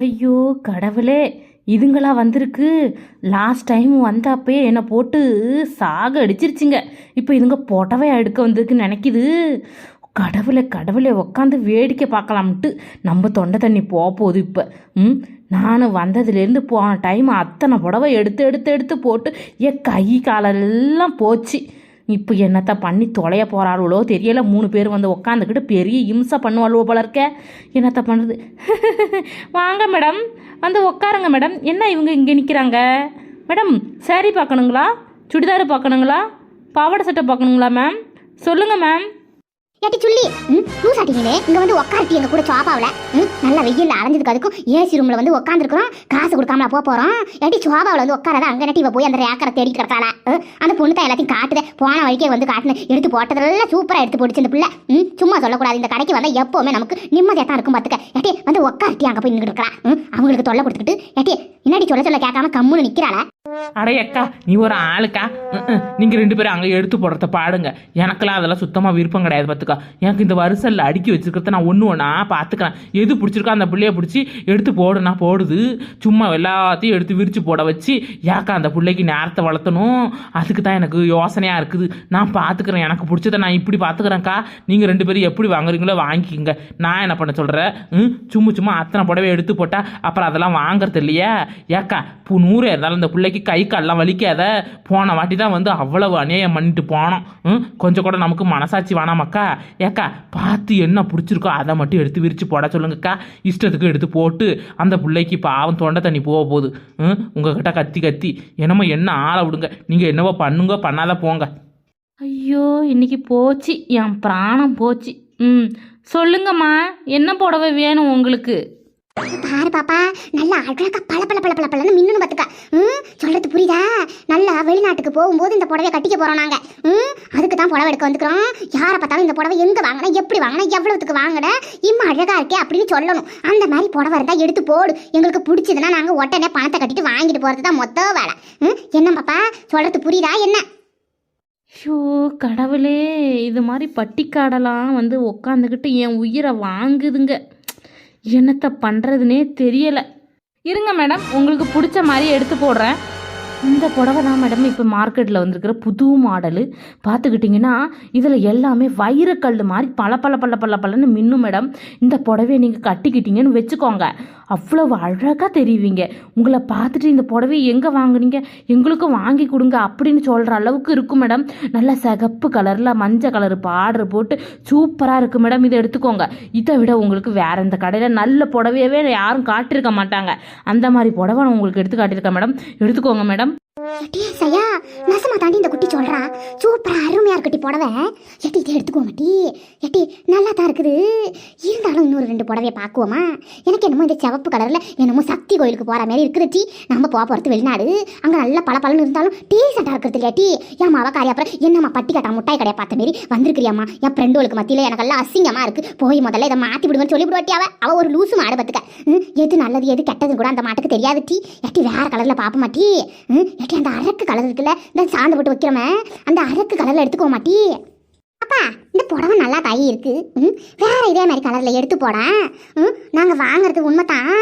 ஐயோ கடவுளே இதுங்களா வந்திருக்கு. லாஸ்ட் டைம் வந்தப்பயே என்னை போட்டு சாக அடிச்சிருச்சுங்க. இப்போ இதுங்க புடவை எடுக்க வந்திருக்கு நினைக்கிது. கடவுளே கடவுளே உக்காந்து வேடிக்கை பார்க்கலாம்ட்டு நம்ம தொண்டை தண்ணி போக போகுது இப்போ. ம் நான் வந்ததுலேருந்து போன டைம் அத்தனை புடவை எடுத்து எடுத்து எடுத்து போட்டு என் கை காலெல்லாம் போச்சு. இப்போ என்னத்த பண்ணி தொலைய போகிறாளுவளோ தெரியல. மூணு பேர் வந்து உக்காந்துக்கிட்டு பெரிய இம்சை பண்ணுவாளுவோ போல இருக்க. என்னத்தை பண்ணுறது வாங்க மேடம். வந்து உட்காருங்க மேடம். என்ன இவங்க இங்கே நிற்கிறாங்க மேடம் saree பார்க்கணுங்களா சுடிதார் பார்க்கணுங்களா பாவாடை சட்டை பார்க்கணுங்களா மேம் சொல்லுங்கள் மேம் ஏட்டி சொல்லி ம் லூசாட்டிங்களே இங்க வந்து உட்காரட்டி எங்க கூட சோபாவில ம் நல்ல வெயில்ல அலைஞ்சதுக்கு அதுக்கும் ஏசி ரூம்ல வந்து உட்காந்துருக்கோம் காசு கொடுக்காமல போக போறோம். ஏட்டி சோபாவில் வந்து உட்காராத அங்க நட்டி இவ போய் அந்த ரேக்கரை தேடி கிடக்காள அந்த பொண்ணு தான் எல்லாத்தையும் காட்டுதே. போன வழிக்கே வந்து காட்டுனு எடுத்து போட்டதெல்லாம் சூப்பரா எடுத்து போட்டுச்சு இந்த பிள்ளை. ம் சும்மா சொல்லக்கூடாது. இந்த கடைக்கு வந்தா எப்பவுமே நமக்கு நிம்மதியா தான் இருக்கும் பாத்துக்க. ஏட்டி வந்து உட்காரட்டி அங்க போய் நின்றுட்டு இருக்கா ம் அவங்களுக்கு தொல்லை கொடுத்துக்கிட்டு ஏட்டி என்னடி சொல்ல சொல்ல கேட்காம கம்முன்னு நிக்கிறாள? அடே அக்கா நீ ஒரு ஆளுக்கா? ம்ம். நீங்க ரெண்டு பேரும் அங்கே எடுத்து போடுறத பாடுங்க. எனக்கெல்லாம் அதெல்லாம் சுத்தமா விருப்பம் கிடையாது பார்த்துக்கா எனக்கு இந்த வரிசல்ல அடுக்கி வச்சிருக்கிறத நான் ஒன்று ஒன்றா பார்த்துக்கிறேன் எது பிடிச்சிருக்கோ அந்த பிள்ளைய பிடிச்சி எடுத்து போடுனா போடுது. சும்மா எல்லாத்தையும் எடுத்து விரிச்சு போட வச்சு ஏக்கா அந்த பிள்ளைக்கு நேரத்தை வளர்த்தணும். அதுக்கு தான் எனக்கு யோசனையாக இருக்குது. நான் பார்த்துக்கிறேன் எனக்கு பிடிச்சதை நான் இப்படி பார்த்துக்கிறேன்க்கா நீங்கள் ரெண்டு பேரும் எப்படி வாங்குறீங்களோ வாங்கிக்கோங்க. நான் என்ன பண்ண சொல்கிறேன் ம் சும்மா சும்மா அத்தனை புடவை எடுத்து போட்டால் அப்புறம் அதெல்லாம் வாங்குறது இல்லையா? ஏக்கா நூறு இருந்தாலும் இந்த பிள்ளைக்கு கை கால்லாம் வலிக்காத போன வாட்டி தான் வந்து அவ்வளவு அநியாயம் பண்ணிட்டு போனோம். ம்? கொஞ்சம் கூட நமக்கு மனசாட்சி வேணாமக்கா ஏக்கா பார்த்து என்ன பிடிச்சிருக்கோ அதை மட்டும் எடுத்து விரித்து போட சொல்லுங்கக்கா. இஷ்டத்துக்கு எடுத்து போட்டு அந்த பிள்ளைக்கு பாவம் தொண்டை தண்ணி போக போகுது. ம்? உங்ககிட்ட கத்தி கத்தி. என்னமோ என்ன ஆளை விடுங்க. நீங்கள் என்னவோ பண்ணுங்க பண்ணாத போங்க. ஐயோ இன்னைக்கு போச்சு. என் பிராணம் போச்சு. ம். சொல்லுங்கம்மா என்ன புடவை வேணும் உங்களுக்கு? பாரு பாப்பா நல்லா அழகா பல பல பல பல பலன்னு மின்னணும் பார்த்துக்கா ம் சொல்கிறது புரியுதா? நல்லா வெளிநாட்டுக்கு போகும்போது இந்த புடவைய கட்டிக்க போகிறோம் நாங்கள் ம் அதுக்கு தான் புடவை எடுக்க வந்துக்கிறோம். யாரை பார்த்தாலும் இந்த புடவை எங்கே வாங்கினா எப்படி வாங்கினா எவ்வளோத்துக்கு வாங்கின? இம்மா அழகாக இருக்கே அப்படின்னு சொல்லணும். அந்த மாதிரி புடவை இருந்தால் எடுத்து போடு. எங்களுக்கு பிடிச்சதுன்னா நாங்கள் உடனே பணத்தை கட்டிட்டு வாங்கிட்டு போகிறது தான் மொத்த வேலை. ம் என்ன பாப்பா? சொல்கிறது புரியுதா? என்ன? ஷோ கடவுளே இது மாதிரி பட்டிக்காடெல்லாம் வந்து உக்காந்துக்கிட்டு என் உயிரை வாங்குதுங்க. என்னத்த பண்ணுறதுனே தெரியலை. இருங்க மேடம் உங்களுக்கு பிடிச்ச மாதிரி எடுத்து போடுறேன். இந்த புடவை தான் மேடம் இப்போ மார்க்கெட்டில் வந்திருக்கிற புது மாடலு பார்த்துக்கிட்டிங்கன்னா இதில் எல்லாமே வைரக்கல் மாதிரி பல பல பல பல பலன்னு மின்னும் மேடம் இந்த புடவையை நீங்கள் கட்டிக்கிட்டீங்கன்னு வச்சுக்கோங்க. அவ்வளவு அழகாக தெரிவிங்க. உங்களை பார்த்துட்டு இந்த புடவையை எங்கே வாங்குனீங்க? எங்களுக்கும் வாங்கி கொடுங்க அப்படின்னு சொல்கிற அளவுக்கு இருக்கும் மேடம் நல்லா சிகப்பு கலரில் மஞ்சள் கலர் பார்டர் போட்டு சூப்பராக இருக்கும் மேடம் இதை எடுத்துக்கோங்க. இதை விட உங்களுக்கு வேறு இந்த கடையில் நல்ல புடவையவே யாரும் காட்டியிருக்க மாட்டாங்க. அந்த மாதிரி புடவை நான் உங்களுக்கு எடுத்து காட்டியிருக்கேன் மேடம் எடுத்துக்கோங்க மேடம் எட்டி சையா நசமா தாண்டி இந்த குட்டி சொல்றா. சூப்பரா அருமையா இருக்கட்டி புடவை. எட்டி இதை எடுத்துக்கோங்க டி. எட்டி நல்லா தான் இருக்குது. இருந்தாலும் இன்னொரு ரெண்டு புடவைய பார்க்குவோமா? எனக்கு என்னமோ இந்த சிவப்பு கலர்ல என்னமோ சக்தி கோயிலுக்கு போற மாதிரி இருக்குது டி. நம்ம போக போறது வெளிநாடு. அங்க நல்லா பல பலன்னு இருந்தாலும் டீசெண்டாக இருக்கிறது இல்லையா டி? ஏன் மாவா காரியா அப்புறம் என்னம்மா பட்டி கட்டா முட்டாய் கடையை பார்த்த மாரி வந்திருக்கிறியாம்மா? என் ஃப்ரெண்டுகளுக்கு மத்தியில எனக்கு எல்லாம் அசிங்கமா இருக்கு. போய் முதல்ல இதை மாத்தி விடுங்கன்னு சொல்லி விடுவாட்டி அவ. அவ ஒரு லூசு மாடு பார்த்துக்க. எது நல்லது எது கெட்டது கூட அந்த மாட்டுக்கு தெரியாது டி. எட்டி வேற கலர்ல பாப்ப டி? ம், ஏட்டி அந்த அரக்கு கலர் இருக்குல்ல இந்த சாந்து போட்டு வைக்கிறோமே அந்த அரக்கு கலரில் எடுத்துக்கோ மாட்டி. அப்பா இந்த புடவை நல்லா தை இருக்கு. ம், வேற இதே மாதிரி கலரில் எடுத்து போடேன் ம், நாங்க வாங்குறது உண்மைதான்.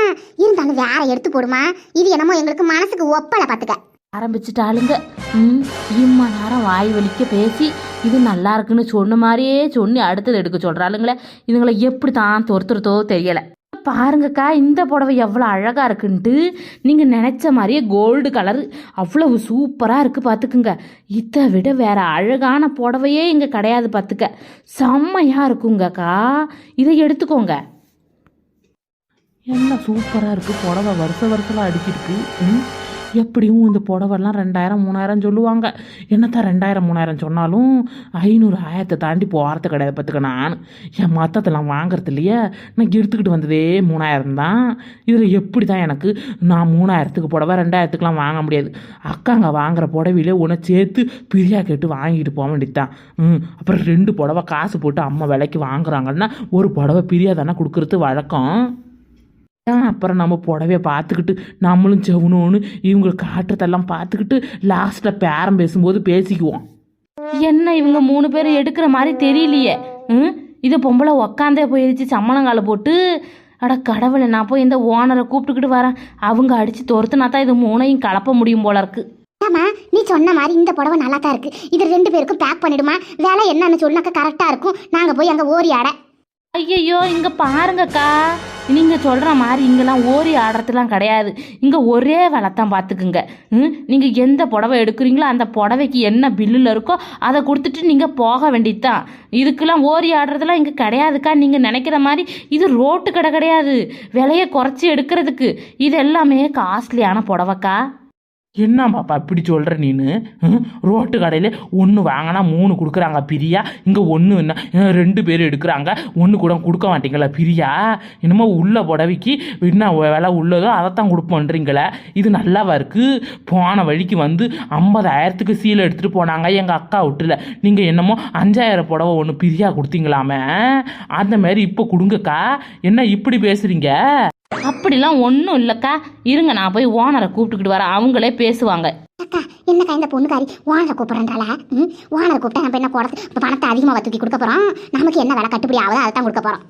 இருந்தாலும் வேற எடுத்து போடுமா? இது என்னமோ எங்களுக்கு மனசுக்கு ஒப்பலை பார்த்துக்க ஆரம்பிச்சிட்டாளுங்க. ம் இம்மா நேரம் வாய் வலிக்க பேசி இது நல்லா இருக்குன்னு சொன்ன மாதிரியே சொன்னி அடுத்தது எடுக்க சொல்கிறாளுங்களே இதுங்களை எப்படி தான் துரத்துறதோ தெரியலை. பாருங்கக்கா இந்த புடவை எவ்வளோ அழகாக இருக்குன்ட்டு நீங்கள் நினச்ச மாதிரியே கோல்டு கலர் அவ்வளவு சூப்பராக இருக்குது பார்த்துக்குங்க இதை விட வேற அழகான புடவையே இங்கே கிடையாது பார்த்துக்க செம்மையாக இருக்குங்கக்கா. இதை எடுத்துக்கோங்க. எல்லாம் சூப்பராக இருக்குது புடவை வருஷ வருஷமாக அடிச்சிருக்கு. ம்? எப்படியும் இந்த புடவைலாம் ரெண்டாயிரம் மூணாயிரம் சொல்லுவாங்க. என்னத்தான் ரெண்டாயிரம் மூணாயிரம் சொன்னாலும் ஐநூறு ஆயிரத்தை தாண்டி போகிறது கிடையாது பார்த்துக்க நான். என் மற்றதெல்லாம் வாங்குறது இல்லையே. நான் எடுத்துக்கிட்டு வந்ததே மூணாயிரம் தான். இதில் எப்படி தான் எனக்கு நான் மூணாயிரத்துக்கு புடவை ரெண்டாயிரத்துக்குலாம் வாங்க முடியாது. அக்காங்க வாங்குற புடவையிலே உன்னை சேர்த்து பிரியா கேட்டு வாங்கிட்டு போக வேண்டியதுதான். ம் அப்புறம் ரெண்டு புடவை காசு போட்டு அம்மா விலைக்கு வாங்குறாங்கன்னா ஒரு புடவை பிரியா தானே கொடுக்குறது வழக்கம்? அப்புறம் நம்ம புடவைய பார்த்துக்கிட்டு நம்மளும் செவணும்னு இவங்க காட்டுறதெல்லாம் பார்த்துக்கிட்டு லாஸ்ட்டில் பேரம் பேசும்போது பேசிக்குவோம். என்ன இவங்க மூணு பேரும் எடுக்கிற மாதிரி தெரியலையே? ம் இது பொம்பளை உக்காந்தே போயிருச்சு சம்மணங்கால போட்டு. அட கடவுளை நான் போய் இந்த ஓனரை கூப்பிட்டுக்கிட்டு வரேன். அவங்க அடித்து துரத்துனா தான் இது மூணையும் கலப்ப முடியும் போல இருக்கு. ஆமா நீ சொன்ன மாதிரி இந்த புடவை நல்லா தான் இருக்கு. இது ரெண்டு பேருக்கும் பேக் பண்ணிடுமா? வேலை என்னன்னு சொன்னாக்க கரெக்டா இருக்கும். நாங்க போய் அங்க ஓரி ஆட. ஐயையோ இங்கே பாருங்கக்கா. நீங்கள் சொல்கிற மாதிரி இங்கெல்லாம் ஓரி ஆடுறதுலாம் கிடையாது. இங்கே ஒரே விலை தான் பார்த்துக்குங்க. ம்? நீங்கள் எந்த புடவை எடுக்கிறீங்களோ அந்த புடவைக்கு என்ன பில்லில் இருக்கோ அதை கொடுத்துட்டு நீங்கள் போக வேண்டியது தான் இதுக்கெல்லாம் ஓரி ஆடுறதுலாம் இங்கே கிடையாதுக்கா. நீங்கள் நினைக்கிற மாதிரி இது ரோட்டு கடை கிடையாது. விலையை குறைச்சி எடுக்கிறதுக்கு. இது எல்லாமே காஸ்ட்லியான புடவைக்கா? என்ன பாப்பா இப்படி சொல்கிற நீனு? ரோட்டு கடையில் ஒன்று வாங்கினா மூணு கொடுக்குறாங்க பிரியா? இங்கே ஒன்று என்ன? ரெண்டு பேர் எடுக்கிறாங்க. ஒன்று கூட கொடுக்க மாட்டீங்களா பிரியா? என்னமோ உள்ள புடவைக்கு என்ன விலை உள்ளதோ அதைத்தான் கொடுப்போன்றீங்களே இது நல்லாவா இருக்குது போன வழிக்கு வந்து ஐம்பதாயிரத்துக்கு சீலை எடுத்துகிட்டு போனாங்க எங்கள் அக்கா விட்டுல. நீங்கள் என்னமோ அஞ்சாயிரம் புடவை ஒன்று பிரியா கொடுத்தீங்களாமே? அந்த மாதிரி இப்போ கொடுங்கக்கா. என்ன இப்படி பேசுகிறீங்க அப்படிலாம் ஒன்றும் இல்லைக்கா. இருங்க நான் போய் ஓனரை கூப்பிட்டுக்கிட்டு வரேன். அவங்களே பேசுவாங்க. அக்கா என்னக்கா இந்த பொண்ணுக்காரி? ஓனரை கூப்பிடுறாங்களா ம்? ஓனரை கூப்பிட்டா நம்ம என்ன போட இப்போ பணத்தை அதிகமாக தூக்கி கொடுக்க போறோம். நமக்கு என்ன வேலை கட்டுப்படி ஆகுதோ அதை தான் கொடுக்க போறோம்.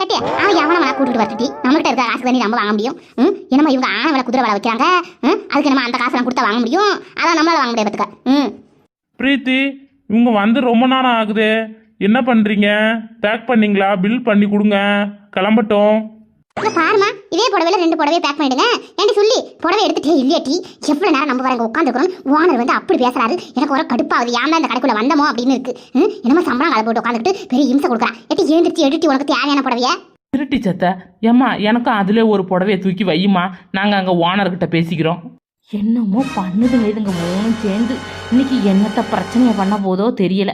கட்டி அவன் எவனை வேணா கூட்டிட்டு வரட்டி நம்மகிட்ட இருக்க காசு தண்ணி நம்ம வாங்க முடியும். ம்? என்னமோ இவங்க ஆன வேலை குதிரை வேலை வைக்கிறாங்க? ம்? அதுக்கு நம்ம அந்த காசெல்லாம் கொடுத்தா வாங்க முடியும்? அதான் நம்மளால வாங்க முடியாது பார்த்துக்க ம்? பிரீத்தி இவங்க வந்து ரொம்ப நேரம் ஆகுது. என்ன பண்ணுறீங்க பேக் பண்ணீங்களா? பில் பண்ணி கொடுங்க. கிளம்பட்டும். பாருமா இதே புடவையில ரெண்டு புடவையை பேக் பண்ணிடுங்க. ஏன்டி சொல்லி புடவை எடுத்துட்டே இல்லையாட்டி எவ்வளவு நேரம் நம்ம வரங்க உட்காந்துருக்கணும் ஓனர் வந்து அப்படி பேசுறாரு. எனக்கு ஒரு கடுப்பாகுது. ஏன் இந்த கடைக்குள்ள வந்தமோ அப்படின்னு இருக்கு. ம், என்னமோ சம்பளம் கலை போட்டு உட்காந்துட்டு பெரிய இம்சை கொடுக்குறான். எட்டி எழுந்திரிச்சு எடுத்து உனக்கு தேவையான புடவைய? திருட்டி சத்த. ஏம்மா எனக்கும் அதிலே ஒரு புடவையை தூக்கி வையுமா நாங்கள் அங்கே ஓனர்கிட்ட பேசிக்கிறோம். என்னமோ பண்ணுதுங்க இதுங்க மூணும் சேர்ந்து. இன்னைக்கு என்னத்த பிரச்சனையை பண்ண போதோ தெரியல.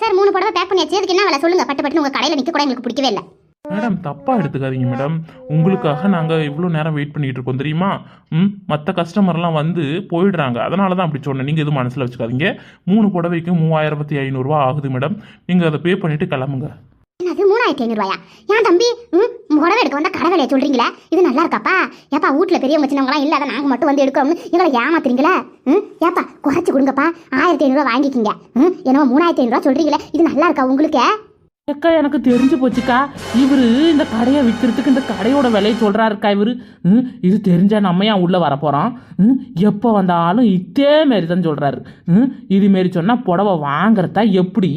சார் மூணு புடவை பேக் பண்ணியாச்சு. அதுக்கு என்ன வேலை சொல்லுங்க? பட்டு பட்டு உங்க கடையில நிக்க கூட எங்களுக்கு பிடிக்கவே இல்லை. மேடம் தப்பாக எடுத்துக்காதீங்க மேடம். உங்களுக்காக நாங்கள் இவ்வளோ நேரம் வெயிட் பண்ணிட்டு இருக்கோம் தெரியுமா? ம் மற்ற கஸ்டமர்லாம் வந்து போயிடுறாங்க. அதனால தான் அப்படி சொன்னேன். நீங்கள் எதுவும் மனசில் வச்சுக்காதீங்க. மூணு புடவைக்கு மூவாயிரத்தி ஐநூறுரூவா ஆகுது மேடம். நீங்கள் அதை பே பண்ணிவிட்டு கிளம்புங்க. என்னது மூணாயிரத்தி ஐநூறுவாயா? ஏன் தம்பி? ம் புடவை எடுக்க வந்தால் கடை விலையை சொல்கிறீங்களே இது நல்லா இருக்காப்பா? ஏப்பா வீட்டுல பெரியவங்க சின்னவங்களாம் இல்லாத நாங்கள் மட்டும் வந்து எடுக்கிறோம்னு எங்களை ஏமாத்துறீங்களே? ம் ஏப்பா குறைச்சி கொடுங்கப்பா. ஆயிரத்தி ஐநூறுரூவா வாங்கிக்கிங்க. ம் என்னவோ மூணாயிரத்தி ஐநூறுரூவா சொல்கிறீங்களே இது நல்லா இருக்கா உங்களுக்கு? அக்கா எனக்கு தெரிஞ்சு போச்சுக்கா. இவரு இந்த கடையை விற்கிறதுக்கு இந்த கடையோட விலையை சொல்றாருக்கா இவரு? ம், இது தெரிஞ்சா நம்ம ஏன் உள்ள வரப்போறோம் ம், எப்போ வந்தாலும் இதே மாரி தான் சொல்றாரு. ம், இது மாரி சொன்னா புடவை வாங்குறதா எப்படி?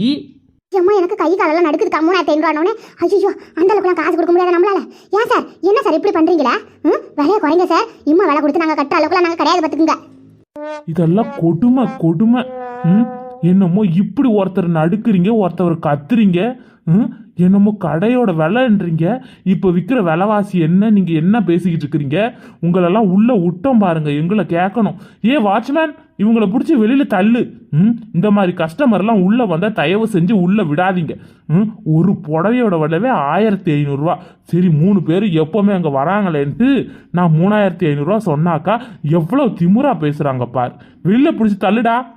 அம்மா எனக்கு கை காலெல்லாம் நடுக்குதுக்கா மூணாயிரத்தி ஐநூறுவானோடனே ஐயோ அந்த அளவுக்குலாம் காசு கொடுக்க முடியாது நம்மளால. ஏன் சார்? என்ன சார் இப்படி பண்றீங்களா? ம் விலையை குறைங்க சார். இம்மா விலை கொடுத்து நாங்க கட்டுற அளவுக்குலாம் நாங்க கிடையாது பார்த்துக்குங்க. இதெல்லாம் கொடுமை கொடுமை. ம் என்னமோ இப்படி ஒருத்தர் நடுக்குறீங்க ஒருத்தர் கத்துறீங்க ம்? என்னமோ கடையோட விலைன்றீங்க. இப்போ விற்கிற விலைவாசி என்ன? நீங்கள் என்ன பேசிக்கிட்டு இருக்கிறீங்க? உங்களெல்லாம் உள்ளே விட்டோம் பாருங்க எங்களை கேட்கணும். ஏ வாட்ச்மேன் இவங்களை பிடிச்சி வெளியில் தள்ளு. ம்? இந்த மாதிரி கஸ்டமர்லாம் உள்ளே வந்தால் தயவு செஞ்சு உள்ளே விடாதீங்க. ம்? ஒரு புடவையோட விலைவே ஆயிரத்தி ஐநூறுரூவா சரி மூணு பேர் எப்போவுமே அங்கே வராங்களேன்ட்டு நான் மூணாயிரத்தி ஐநூறுரூவா சொன்னாக்கா எவ்வளோ திமுறா பேசுகிறாங்க பார். வெளியில் பிடிச்சி தள்ளுடா.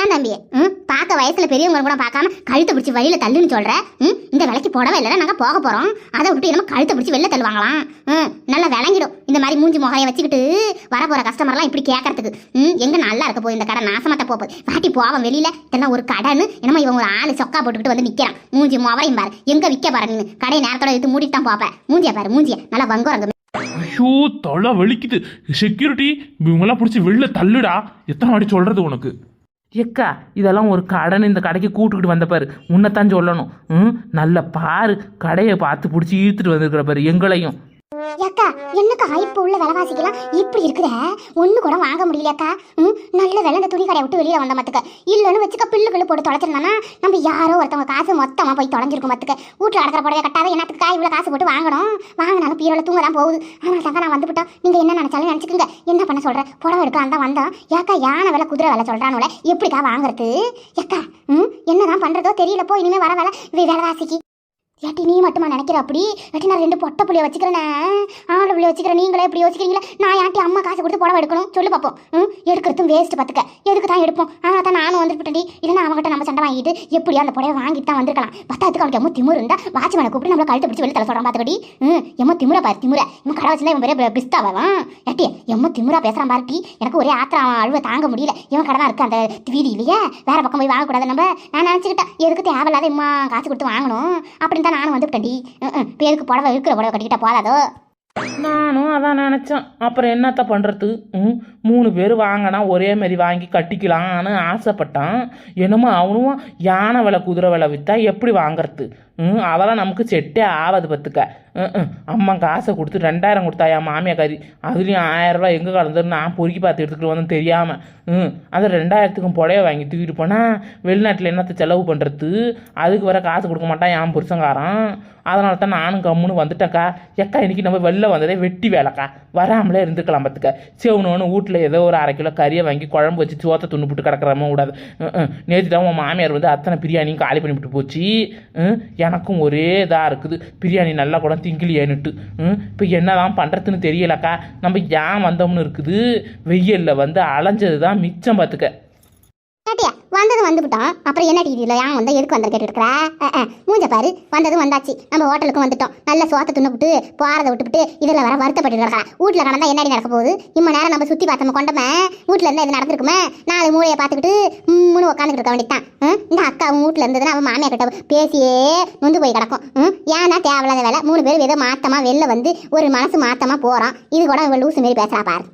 ஏன் தம்பி? ம் பார்க்க வயசுல பெரியவங்க கூட பார்க்காம கழுத்தை பிடிச்சி வழியில தள்ளுன்னு சொல்ற? ம் இந்த விலைக்கு புடவை இல்லைன்னா நாங்க போக போறோம். அதை விட்டு நம்ம கழுத்தை பிடிச்சி வெளில தள்ளுவாங்களாம். ம் நல்லா விளங்கிடும். இந்த மாதிரி மூஞ்சி முகையை வச்சுக்கிட்டு வரப்போகிற கஸ்டமர்லாம் இப்படி கேட்கறதுக்கு ம் எங்க நல்லா இருக்க போகுது இந்த கடை? நாசமாத்த போகுது. வாட்டி போவோம் வெளியில. இதெல்லாம் ஒரு கடைன்னு என்னமோ இவன் ஒரு ஆளு சொக்கா போட்டுக்கிட்டு வந்து நிற்கிறான் மூஞ்சி முகரையும் பாரு. எங்க விற்க பாரு நீ கடையை நேரத்தோட எடுத்து மூடிட்டு தான் பார்ப்பேன் மூஞ்சிய பாரு மூஞ்சியா. நல்லா வங்குறங்க ஐயோ தலை வலிக்குது. செக்யூரிட்டி இவங்களாம் பிடிச்சி வெளில தள்ளுடா. எத்தனை வாட்டி சொல்கிறது உனக்கு? எக்கா இதெல்லாம் ஒரு கடன். இந்த கடைக்கு கூட்டுக்கிட்டு வந்த பாரு. உன்னைத்தான் சொல்லணும். ம் நல்ல பாரு. கடையை பார்த்து பிடிச்சி இழுத்துட்டு வந்திருக்கிற பாரு எங்களையும். ஏக்கா என்னக்கா இப்போ உள்ள விலைவாசிக்கெல்லாம் இப்படி இருக்குதே? ஒண்ணு கூட வாங்க முடியலக்கா ம் நல்ல விலை இந்த துணி கடையை விட்டு வெளியில் வந்த மத்துக்க இல்லைன்னு வச்சுக்க பில்லுகள் போட்டு தொலைச்சிருந்தோம்னா நம்ம யாரோ ஒருத்தவங்க காசு மொத்தமா போய் தொலைஞ்சிருக்கும் மத்துக்க வீட்டில் அடக்கிற புடவை கட்டாத என்னத்துக்கா இவ்வளவு காசு போட்டு வாங்கணும்? வாங்கினாலும் பீரோல தூங்க தான் போகுது. அதனால தாங்க நான் வந்துவிட்டோம் நீங்கள் என்ன நினச்சாலும் நினச்சிக்கோங்க. என்ன பண்ண சொல்கிறேன் புடவை எடுக்கலாம் தான் வந்தோம். ஏக்கா யானை விலை குதிரை விலை சொல்கிறானுல எப்படிக்கா வாங்குறது? ஏக்கா ம் என்னதான் பண்றதோ தெரியல போ இனிமேல் வர வேலை. விலைவாசிக்கு ஏட்டி நீ மட்டுமா நினைக்கிற அப்படி? ஏட்டி நான் ரெண்டு பொட்டை புள்ளிய வச்சுக்கிறேனே. ஆளு புள்ளிய வச்சுக்கிறேன் நீங்களே இப்படி யோசிக்கிறீங்களா? நான் ஏன்ட்டி அம்மா காசு கொடுத்து புடவை எடுக்கணும். சொல்லு பார்ப்போம் ம்? எடுக்கிறதும் வேஸ்ட் பார்த்துக்க எதுக்கு தான் எடுப்போம்? ஆனால் தான் நானும் வந்துட்டேன்டி இல்லைன்னா அவங்ககிட்ட நம்ம சண்டை வாங்கிட்டு எப்படியோ அந்த புடவை வாங்கிட்டு தான் வந்திருக்கலாம். பத்தாத்துக்கு அவனுக்கு எம்மோ திமுரு இருந்தா வாட்ச்மேனை கூப்பிட்டு நம்மளை கழுத்து பிடிச்சி வெளியே தலை சொல்கிறான் பார்த்துக்கடி. ம்? எம்மோ திமுறை பாரு திமுறை இவன் கடை வச்சுருந்தா இவன் பெரிய பிஸ்தாவன் ஏட்டி எம்மோ திமுறா பேசுகிறான் பாருட்டி எனக்கு ஒரே ஆத்திரம் அவன் அழுவ தாங்க முடியல. இவன் கடை தான் இருக்கு அந்த வீதியிலேயே வேற பக்கம் போய் வாங்கக்கூடாது நம்ம. நான் நினச்சிக்கிட்டேன். எதுக்கு தேவையில்லாத இம்மா காசு கொடுத்து வாங்கணும். அப்படின்னு தான் நானும் வந்துவிட்டேன்டி இப்போ புடவை இருக்கிற புடவை கட்டிக்கிட்டா போதாதோ? நானும் அதான் நினச்சேன். அப்புறம் என்னத்த பண்ணுறது ம் மூணு பேர் வாங்கினா ஒரே மாதிரி வாங்கி கட்டிக்கலாம்னு ஆசைப்பட்டான். என்னமோ அவனும் யானை விலை குதிரை விலை விற்றா எப்படி வாங்குறது? ம் அதெல்லாம் நமக்கு செட்டே ஆகாது பத்துக்க ம், அம்மா காசை கொடுத்து ரெண்டாயிரம் கொடுத்தா என் மாமியார் கறி? அதுலேயும் ஆயிரம் எங்கே கலந்துன்னு நான் பொறுக்கி பார்த்து எடுத்துக்கிட்டு வந்தேன் தெரியாமல் ம் அது ரெண்டாயிரத்துக்கும் புடவை வாங்கி தூக்கிட்டு போனால் வெளிநாட்டில் என்னத்தை செலவு பண்ணுறது அதுக்கு வர காசு கொடுக்க மாட்டான் என் புருஷங்காரன் அதனால தான் நானும் கம்முன்னு வந்துட்டேன்க்கா. எக்கா இன்னைக்கு நம்ம வெளில வந்ததே வெட்டி வேலைக்கா. வராமலே இருந்துக்கலாம் பார்த்துக்க. சிவனோன்னு வீட்டில் ஏதோ ஒரு அரை கிலோ கறியை வாங்கி குழம்பு வச்சு சோத்தை துண்டு போட்டு கிடக்கிறமோ கூடாது. நேற்று தான் உன் மாமியார் வந்து அத்தனை பிரியாணியும் காலி பண்ணிவிட்டு போச்சு. ம், எனக்கும் ஒரே இதாக இருக்குது. பிரியாணி நல்லா கூட திங்கிலியேன்னுட்டு இப்போ என்னதான் பண்ணுறதுன்னு தெரியலக்கா. நம்ம ஏன் வந்தோம்னு இருக்குது. வெயிலில் வந்து அலைஞ்சது தான் மிச்சம் பார்த்துக்க வந்தது வந்துவிட்டோம் அப்புறம் என்ன டிவியில் ஏன் வந்தா எதுக்கு வந்த கேட்டு ஆ மூஞ்ச பாரு. வந்ததும் வந்தாச்சு. நம்ம ஹோட்டலுக்கும் வந்துட்டோம். நல்ல சோத்தை துண்ணுவிட்டு போகிறத விட்டுவிட்டு இதில் வர வருத்தப்பட்டு கிடக்கிறா வீட்டில் கடந்தா என்னடி நடக்க போகுது? இம்ம நேரம் நம்ம சுற்றி பார்த்தோம் கொண்டமே. வீட்டில் இருந்தால் இது நடந்திருக்குமே. நாலு மூளையை பார்த்துக்கிட்டு மூணு உட்காந்துக்கிட்டு இருக்க வேண்டியதான் இந்த அக்கா அவன் வீட்டில் இருந்ததுன்னா அவன் மாமியார் கிட்ட பேசியே நொந்து போய் கிடக்கும். ம், ஏன்னா தேவையில்லாத வேலை. மூணு பேர் ஏதோ மாத்தமாக வெளில வந்து ஒரு மனசு மாத்தமாக போகிறோம் இது கூட அவங்க லூசு மாரி பேசுகிறா பாரு.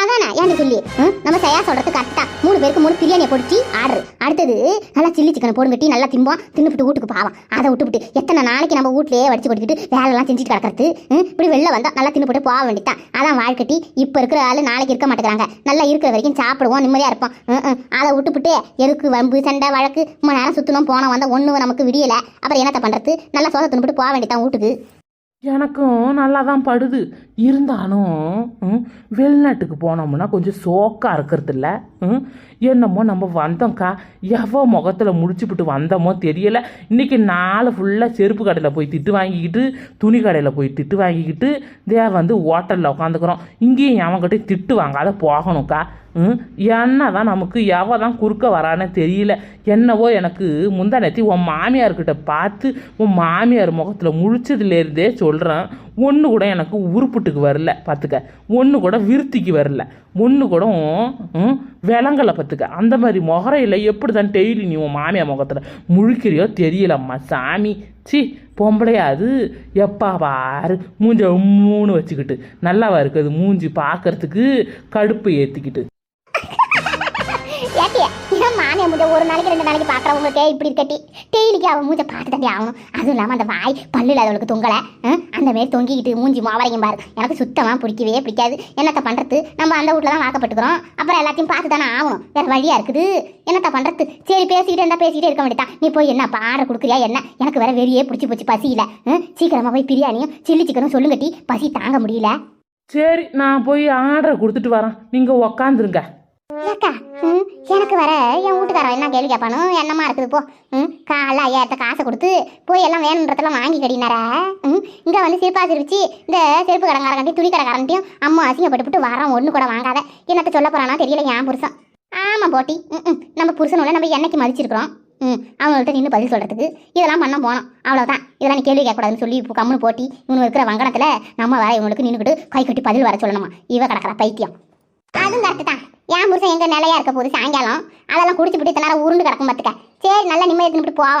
அதானே? ஏன்னு சொல்லி? நம்ம செய்யா சொல்றது கரெக்டா மூணு பேருக்கு மூணு பிரியாணியை பொடிச்சு ஆர்டர் அடுத்தது நல்லா சில்லி சிக்கனை போடுங்கட்டி நல்லா திம்போம் தின்னுபிட்டு வீட்டுக்கு பாவம் அதை விட்டுவிட்டு எத்தனை நாளைக்கு நம்ம வீட்லயே வடிச்சு கொடுத்துட்டு வேலைலாம் செஞ்சுட்டு கிடக்கிறது? இப்படி வெளில வந்தா நல்லா தின்னுபிட்டு போக வேண்டியதான் அதான் வாழ்க்கட்டி. இப்போ இருக்கிற ஆளு நாளைக்கு இருக்க மாட்டேங்கிறாங்க. நல்லா இருக்கிற வரைக்கும் சாப்பிடுவோம் நிம்மதியா இருப்போம். அதை விட்டுவிட்டு எதுக்கு வம்பு சண்டை வழக்கு? ரொம்ப நேரம் சுத்தணும் போனோம் வந்தா ஒண்ணு நமக்கு விடியல. அப்புறம் என்னத்த பண்றது? நல்லா சோத தின்னுபிட்டு போக வேண்டியதான் வீட்டுக்கு. எனக்கும் நல்லா தான் படுது. இருந்தாலும் ம், வெளிநாட்டுக்கு போனோம்னா கொஞ்சம் சோக்காக இருக்கிறது இல்லை ம், என்னமோ நம்ம வந்தோம்க்கா? எவ்வளோ முகத்தில் முடிச்சுப்பிட்டு வந்தோமோ தெரியலை. இன்னைக்கு நாள் ஃபுல்லாக செருப்பு கடையில் போய் திட்டு வாங்கிக்கிட்டு துணி கடையில் போய் திட்டு வாங்கிக்கிட்டு தே வந்து ஹோட்டலில் உட்காந்துக்கிறோம் இங்கேயும் அவங்ககிட்ட திட்டு வாங்காத போகணும்க்கா. ம்? என்ன தான் நமக்கு எவ தான் குறுக்க வரானே தெரியல. என்னவோ எனக்கு முந்தா நேத்தி உன் மாமியார்கிட்ட பார்த்து உன் மாமியார் முகத்தில் முழிச்சதுலேருந்தே சொல்கிறேன் ஒன்று கூட எனக்கு உருப்புட்டுக்கு வரல பார்த்துக்க ஒன்று கூட விருத்திக்கு வரல. ஒன்று கூட விலங்கலை பார்த்துக்க அந்த மாதிரி முகரையில் எப்படி தான் டெய்லி நீ உன் மாமியார் முகத்தில் முழிக்கிறியோ தெரியலம்மா சாமி. சி பொம்பளையா அது. எப்பா பாரு மூஞ்ச மூணு வச்சுக்கிட்டு. நல்லாவா இருக்குது? மூஞ்சி பார்க்குறதுக்கு கடுப்பு ஏற்றிக்கிட்டு ஏன் ஒரு நாளைக்கு ரெண்டு நாளைக்கு பார்க்குறவங்களுக்கே இப்படி இருக்கட்டி டெய்லிக்கு அவன் மூஞ்சை பார்த்து தண்டி ஆகணும். அதுவும் இல்லாமல் அந்த வாய் பல்லில் அவளுக்கு தொங்கலை. ஆ? அந்த மாரி தொங்கிக்கிட்டு மூஞ்சி மாவரையும் பாரு. எனக்கு சுத்தமாக பிடிக்கவே பிடிக்காது. என்னத்தை பண்ணுறது நம்ம அந்த வீட்டில் தான் வாக்கப்பட்டுக்கிறோம். அப்புறம் எல்லாத்தையும் பார்த்து தானே ஆகணும். வேறு வழியாக இருக்குது. என்னத்தை பண்ணுறது சரி பேசிக்கிட்டே இருந்தால் பேசிக்கிட்டே இருக்க வேண்டியதான் நீ போய் என்ன ஆர்டர் கொடுக்குறியா என்ன? எனக்கு வேற வெறியே பிடிச்சி போச்சு பசியில். சீக்கிரமாக போய் பிரியாணியும் சில்லி சிக்கனும் சொல்லுங்கட்டி. பசி தாங்க முடியல. சரி நான் போய் ஆர்டரை கொடுத்துட்டு வரேன். நீங்கள் உக்காந்துருங்க. ஏக்கா ம், எனக்கு வர என் வீட்டுக்காரன் என்ன கேள்வி கேட்பானோ என்னமா இருக்குது போ. ம் காலைல ஏற்ற காசை கொடுத்து போய் எல்லாம் வேணுன்றதெல்லாம் வாங்கி கடினாரா ம் இங்கே வந்து சிரிப்பா சிரிச்சு இந்த செருப்பு கடைக்காரங்கட்டி துணி கடைக்காரன்ட்டையும் அம்மா அசிங்கப்பட்டுப்பட்டு வரோம் ஒன்று கூட வாங்காத. என்னத்த சொல்ல போகிறானா தெரியல என் புருஷன். ஆமாம் போட்டி. ம் ம் நம்ம புருஷனோட நம்ம என்னைக்கு மதிச்சிருக்கிறோம்? ம் அவங்கள்ட்ட நின்று பதில் சொல்கிறதுக்கு இதெல்லாம் பண்ண போனோம். அவ்வளோதான் இதெல்லாம் நீ கேள்வி கேட்கக்கூடாதுன்னு சொல்லி இப்போ கம்முன்னு போட்டி இவனு இருக்கிற வங்கணத்தில் நம்ம வர இவங்களுக்கு நின்றுக்கிட்டு கை கட்டி பதில் வர சொல்லணுமா? இவ கிடக்கிற பைத்தியம். அதுவும் கரெக்டு தான். என் புருஷன் எங்க நிலையா இருக்க போகுது சாயங்காலம்? அதெல்லாம் குடிச்சு விட்டு நேரம் உருண்டு கிடக்கும் பார்த்துக்க சரி நல்லா நிம்மதி எடுத்துன்னு போவோம்.